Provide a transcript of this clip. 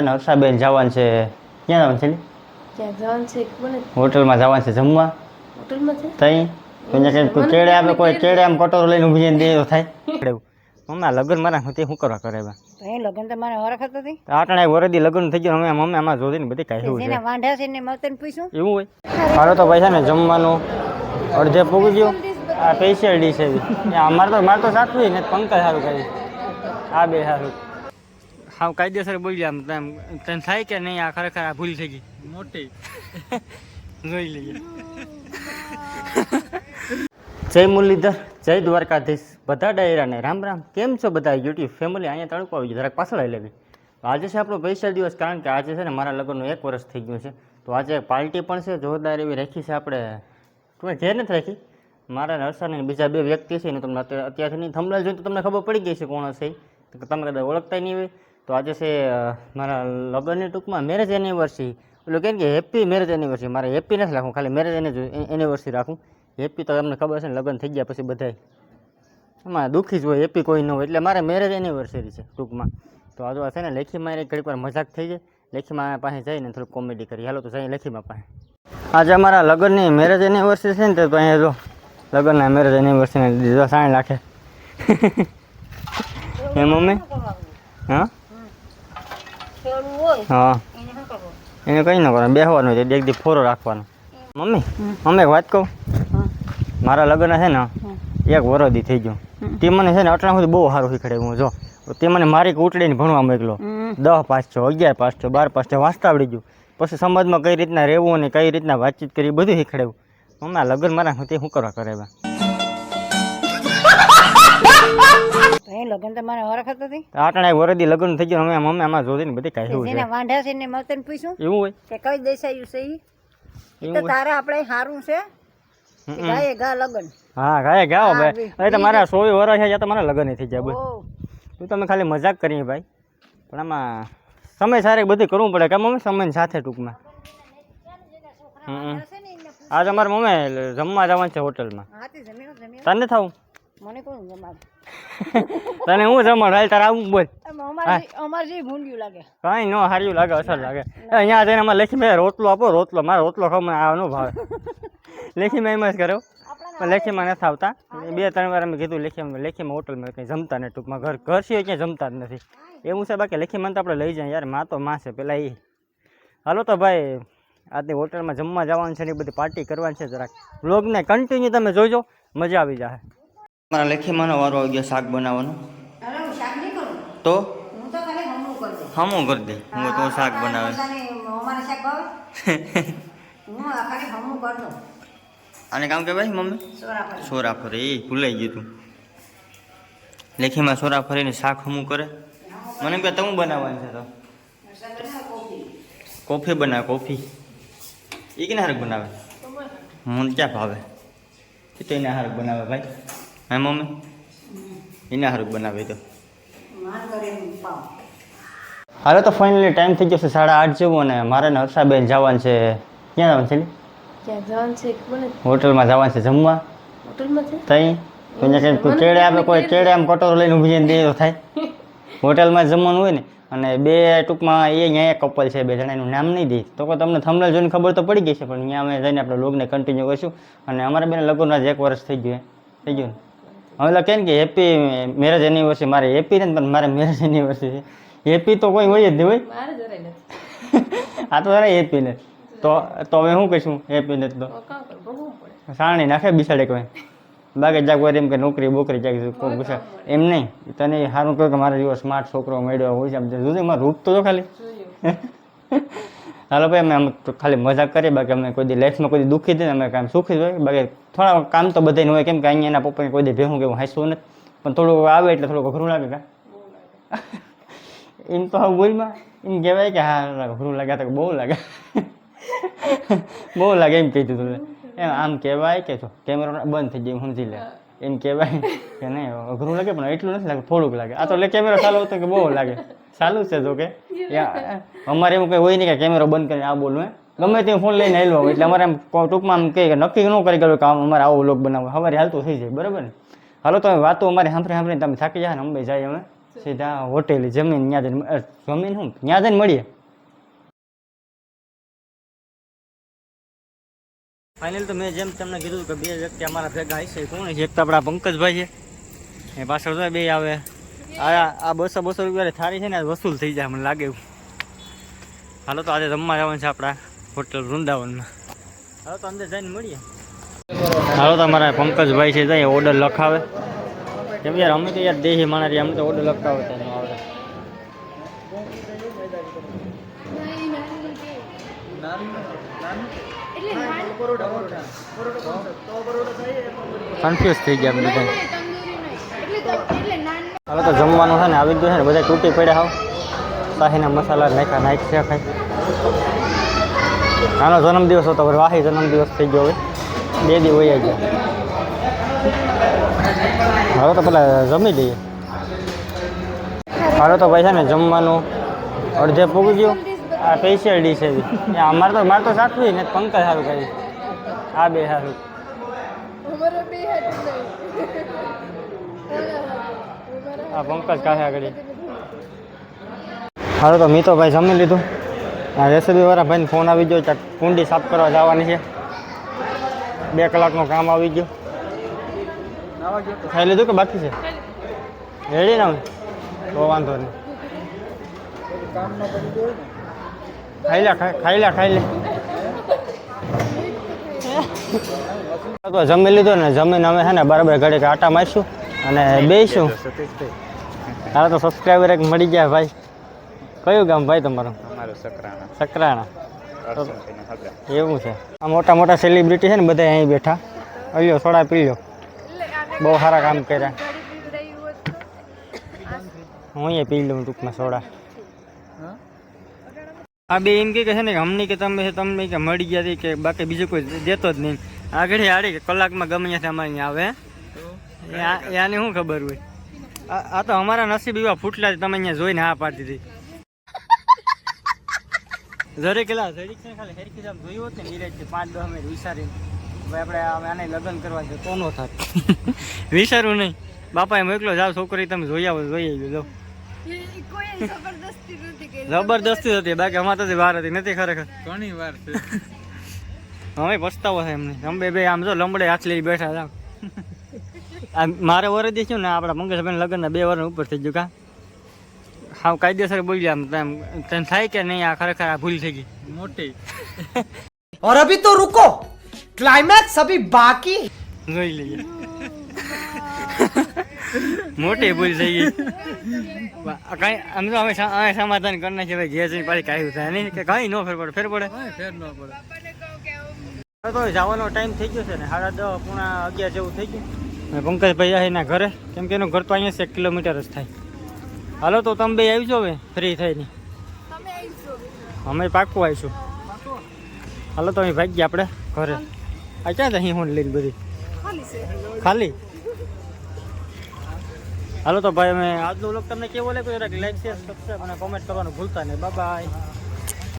અને હર્ષાબેન જવાનું છે. ક્યાં જવાનું છે ક્યાં જવાનું છે હોટલમાં જવાનું છે જમવા. હોટલમાં છે? તઈ? કોઈને કંઈક કોઈ કેળે આપે કોઈ કેળે આમ કટોરો લઈને ઊભી જઈને થાય. મમ્મી લગ્ન મારા તે શું કરવા કરે એવા? એ લગ્ન તો મારે વરખત હતી. આટણા એક વરદી લગ્ન થઈ ગયું અમે મમ્મી આમાં જોતી ને બધી કાંઈ એવું છે. વાંઢા છે ને મતન પૂછ્યું એવું હોય? મારો તો પૈસા ને જમવાનું અડધે પૂગી ગયું. આ સ્પેશિયલ ડીશ એવી અમારે તો મારે તો સાચું ને પંકજ સારું કરી આ બે સારું હા કાયદેસર બોલી આમ તેમ તને થાય કે નહીં આ ખરેખર આ ભૂલ થઈ ગઈ. મોટી. જોઈ લઈએ. જય મુરલીધર જય દ્વારકાધીશ. બધા ડાયરાને રામ રામ. કેમ છો બધા? યુટ્યુબ ફેમિલી અહીંયા તડકો આવી ગયો. જરાક પાછળ આવી લેવી. આજે છે આપણો પૈસા દિવસ કારણ કે આજે છે ને મારા લગ્નનું એક વર્ષ થઈ ગયું છે. તો આજે પાર્ટી પણ છે જોરદાર એવી રાખી છે આપણે. તમે ઘેર નથી રાખી? મારા નરસાને બીજા બે વ્યક્તિ છે ને તમને અત્યારે અત્યારથી નહીં થંભલા જોઈને તો તમને ખબર પડી ગઈ છે કોણ હશે. તમે કદાચ ઓળખતા નહીં હોય. તો આજે છે મારા લગ્નની ટૂંકમાં મેરેજ એનિવર્સરી પેલું કેમ કે હેપી મેરેજ એનિવર્સરી મારે હેપી નથી રાખવું, ખાલી મેરેજ એનિવર્સરી રાખું હેપી તો તમને ખબર છે ને, લગ્ન થઈ ગયા પછી બધાય. એમાં દુઃખી જ હોય હેપી કોઈ ન હોય. એટલે મારે મેરેજ એનિવર્સરી છે, ટૂંકમાં. તો આજુ છે ને લેખીમાં એને ઘડીક વાર મજાક થઈ જાય લેખીમાં પાસે જઈને થોડુંક કોમેડી કરી. હાલો તો જઈએ લેખીમાં પાસે આજે અમારા લગ્નની મેરેજ એનિવર્સરી છે ને, તો અહીંયા જો, લગ્નના મેરેજ એનિવર્સરીને દીધો સાણ લાખે એ મમ્મી? હા? હા. એને કઈ કરવું? કંઈ ન કરવાનું બેસવાનું છે એક દી ફોરો રાખવાનો. મમ્મી મમ્મી એક વાત કહું? મારા લગ્ન છે ને એક વરદી થઈ ગયું. તે મને છે ને અટલા સુધી બહુ સારું શીખડે હું જો તે મને મારી ઉટડીને ભણવા મોકલો દસ પાંચ છો અગિયાર પાંચ છો બાર પાંચ છો વાંચતા આવડી ગયું. પછી સમાજમાં કઈ રીતના રહેવું અને કઈ રીતના વાતચીત કરી બધું શીખડાવ્યું મમ્મી આ લગ્ન મારા તે શું કરવા કરે લગ્ન તો મારે હતી આટણા વરદી લગ્ન થઈ ગયો અમે મમ્મી આમાં જોઈને બધી કાંઈ એવું જેને વાંઢા છે ને મતન પૂછ્યું એવું હોય? કે કઈ દેસાયું છે ઈ? ઈ તો તારે આપણે સારું છે. ગાયે ગા લગ્ન. હા ગાય ગાઓ હા, ભાઈ. અરે તમારા સોય વર્ષ છે તમારા લગ્ન થઈ જાય બધું તું તમે ખાલી મજાક કરી ભાઈ. પણ આમાં સમય સારે બધું કરવું પડે કે મમ્મી? સમય સાથે ટૂંકમાં. આજ અમારા મમ્મી જમવા જવાનું છે હોટલમાં. તને થવું મને કોણ જમાડે? તને હું જમાડ? હાલ તારે આવું બોલ. અમારે જે ભૂંડ્યું લાગે. કાંઈ ન હાર્યું લાગે અસર લાગે. અહીંયા જઈને અમારે લેખી મેં રોટલો આપો રોટલો મારે રોટલો ખાવ મને આ ભાવે લેખી મેં એમ જ કર્યો. પણ લેખીમાં નથી આવતા. બે ત્રણ વાર અમે કીધું લેખીમાં લેખીમાં હોટલમાં કંઈ જમતા નહીં ટૂંકમાં. ઘર ઘર સિવાય ક્યાંય જમતા જ નથી. એવું છે બાકી લેખીમાં તો આપણે લઈ જાય. યારમાં તો માં છે પેલા એ હાલો તો ભાઈ આજની હોટલમાં જમવા જવાનું છે ને એ બધી પાર્ટી કરવાની છે જરાક. વ્લોગને કન્ટિન્યુ તમે જોજો. મજા આવી જાય મારા લેખીમાંનો વારો આવી ગયો શાક બનાવવાનો. અરે હું શાક નહીં કરું? તો? હું તો ખાલી હમું કરી દઉં હમું કરી દે. હું તો શાક બનાવે. અને અમારે શાક ભાવે? હું ખાલી હમું કરી દઉં. આને કામ કે ભાઈ મમ્મી? સોરા ફરે એ ભૂલાઈ ગયું તું. લેખીમાં સોરા ફરીને શાક હમું કરે? મને એમ કે તમે બનાવવાનું છે તો. કોફી બનાવે કોફી. એ કે હારક બનાવે? મને ક્યાં ભાવે? એ તો એને હારક બનાવે ભાઈ. હા મમ્મી? એના હારું બનાવી તો. હાલો તો ફાઇનલી ટાઈમ થઈ ગયો છે સાડા આઠ જેવું અને મારે ને હર્ષાબેન જવાનું છે. ક્યાં જવાનું છે જવાનું છે હોટલમાં જવાનું છે જમવા? હોટલમાં છે તઈ? કોઈને કંઈક આપે કોઈ કેળે આમ કટોરો લઈને ઊભી જઈને દે તો થાય. હોટલમાં જમવાનું હોય ને અને બે ટૂંકમાં એ અહીંયા એક કપલ છે બે જણા એનું નામ નહીં દે. તો કોઈ તમને થમલ જોઈને ખબર તો પડી ગઈ છે પણ અહીંયા અમે જઈને આપણે લોગને કન્ટિન્યુ કરીશું. અને અમારા બેન લગ્નના જ એક વર્ષ થઈ ગયું થઈ ગયું ને કે ને કે હેપી મેરેજ એનિવર્સરી મારે હેપી નથી પણ મારે મેરેજ એનિવર્સરી હેપી તો કોઈ હોય જ નહીં હોય. આ તો જરાય હેપી નથી. તો તો હવે શું કહીશું હેપી નથી તો? સાણી નાખે બિસાડે કોઈ. બાકી જાગ એમ કે નોકરી બોકરી જાગી કોઈ પૂછે એમ નહીં. તને સારું કહ્યું કે મારે જેવો સ્માર્ટ છોકરો મળ્યો હોય છે આમ જુદી મારું રૂપ તો જો ખાલી. હાલો ભાઈ, અમે ખાલી મજાક કરીએ, બાકી અમે કોઈ દી લાઈફમાં કોઈ દી દુઃખી થઈને અમે કામ સુખી હોય. બાકી થોડા કામ તો બધાને હોય, કેમ કે અહીંયા એના પપ્પાને કોઈ દી ભેહું કેવું હાંસવું નથી. પણ થોડું આવે એટલે થોડું અઘરું લાગે કા? એમ તો હા બોલમાં. એમ કહેવાય કે હા ઘરું લાગે તો બહુ લાગે. બહુ લાગે એમ કહી દીધું એમ આમ કહેવાય કે જો કેમેરો બંધ થઈ જાય એમ સમજી લે. એમ કહેવાય કે નહીં, અઘરું લાગે, પણ એટલું નથી લાગે થોડુંક લાગે. આ તો એટલે કેમેરો ચાલુ હતો કે બહુ લાગે. ચાલુ છે જો કે. અમારે એવું કંઈ હોય નહીં કે કેમેરો બંધ કરીને આ બોલું એમ ગમે તે ફોન લઈને હેલવા એટલે અમારે આમ ટૂંકમાં કહે કે નક્કી ન કરી ગયું કામ અમારે આવો લોક બનાવો સવારે હાલતું થઈ જાય બરાબર ને? હાલો તમે વાતો અમારે સાંભળી સાંભળીને તમે થાકી જાય ને અંબે જાય અમે સીધા હોટેલી જમીન ત્યાં જમીન શું? ત્યાં જઈને મળીએ. ફાઇનલ તો મેં જેમ તમને કીધું કે બે વ્યક્તિ અમારા ભેગા હશે કોણ છે એક તો આપણા પંકજભાઈ છે. એ પાછળ તો બે આવે. આ આ બસો બસો રૂપિયા થારી છે ને વસૂલ થઈ જાય મને લાગે એવું હાલો તો આજે રમવા જવાનું છે આપણા હોટલ વૃંદાવનમાં હાલો તો અંદર જઈને મળીએ હાલો તો અમારા પંકજભાઈ છે ત્યાં ઓર્ડર લખાવે કેમ યાર અમે તો યાર દેહી માણા રહ્યા અમે તો ઓર્ડર લખાવે તો એનો કન્ફ્યુઝ થઈ ગયા બધા હવે તો જમવાનું છે ને આવી ગયું છે ને બધા તૂટી પડ્યા હાવ શાહીના મસાલા નાખ્યા નાખશે ખાઈ. નાનો જન્મદિવસ હતો વાહી જન્મદિવસ થઈ ગયો હવે. બે દી વહી ગયા. હવે તો પેલા જમી લઈએ. હવે તો ભાઈ છે ને જમવાનું અડધે પૂગી ગયું આ સ્પેશિયલ ડીશ એવી અમારે તો, મારે તો સાચવી ને પંકજ સારું કરી આ બે સારું આ પંકજ કાંઈ આગળ હાલો તો મીતો ભાઈ જમી લીધું. આ રેસીપી વાળા ભાઈને ફોન આવી ગયો ત્યાં કુંડી સાફ કરવા જવાની છે. બે કલાકનું કામ આવી ગયું. ખાઈ લીધું કે બાકી છે? રેડી ના તો વાંધો નહીં. ખાઈ લે ખાઈ લે ખાઈ લે. તો જમી લીધું ને જમીન અમે છે ને બરાબર ઘડીક આટા મારશું. અને બેસું તારા તો સબસ્ક્રાઈબર એક મળી ગયા ભાઈ. કયું ગામ ભાઈ તમારું? સકરાણા. સકરાણા. એવું છે. આ મોટા મોટા સેલિબ્રિટી છે ને બધા અહીં બેઠા. અલ્યો સોડા પી લ્યો. બહુ સારા કામ કર્યા. હું અહીંયા પી લઉં ટૂંકમાં સોડા. આ બે એમ કે છે ને કે અમને કે તમે તમને કે મળી ગયા કે બાકી બીજું કોઈ દેતો જ નહીં. આગળ આડી કલાકમાં ગમે ત્યાંથી અમારે અહીંયા આવે. એ આ- એ આને શું ખબર હોય? આ આ તો અમારા નસીબ એવા ફૂટલા તમે અહીંયા જોઈને હા પાડતી હતી જરે કેલા જરીક ને ખાલી હેરખી જામ જોયું હોત ને નીરજથી પાંચ દસ મિનિટ વિચારીને. ભાઈ આપણે આને લગ્ન કરવા છે તો નો થાત. વિચારું નહીં. બાપાએ મોકલો જાવ છોકરી તમે જોઈ આવો જોઈ આવી લો જબરદસ્તી હતી બાકી અમારે તો વાર હતી નથી ખરેખર. ઘણી વાર હવે પછતાવો થાય એમને. અમે બે આમ જો લંબડે હાથ લઈ બેઠા હતા. મારે વરદી છું ને આપણા મંગેશભાઈ લગ્નના બે વર્ષ ઉપર થઈ ગયું કા? હા કાયદેસર બોલી આમ તેમ તેમ થાય કે નહીં આ ખરેખર આ ભૂલી થઈ ગઈ? મોટી. ઓર અભી તો રુકો. ક્લાઇમેક્સ અભી બાકી. જોઈ લઈએ. મોટી ભૂલ થઈ ગઈ. કઈ આમ તો અમે અમે સમાધાન કરી નાખીએ ભાઈ ઘેર જઈને પાછી કાઢ્યું થાય નહીં. કે કઈ ન ફેર ફેર પડે. ફેર ન પડે. તો જવાનો ટાઈમ થઈ ગયો છે ને સાડા દસ પૂણા અગિયાર જેવું થઈ ગયું. અને પંકજભાઈ આ એના ઘરે. કેમ કે એનું ઘર તો અહીંયા એક કિલોમીટર જ થાય. હાલો તો તમે બે આવી હવે ફ્રી થઈને. અમે પાકું આવીશું. હાલો તો અહીં ભાગીએ આપણે ઘરે. આ ક્યાં છે અહીં લઈને બધી? ખાલી હાલો તો ભાઈ અમે આજનો લોક તમને કેવો લાગ્યો? જરાક લાઈક શેર સબસ્ક્રાઈબ અને કોમેન્ટ કરવાનું ભૂલતા નહીં. બાય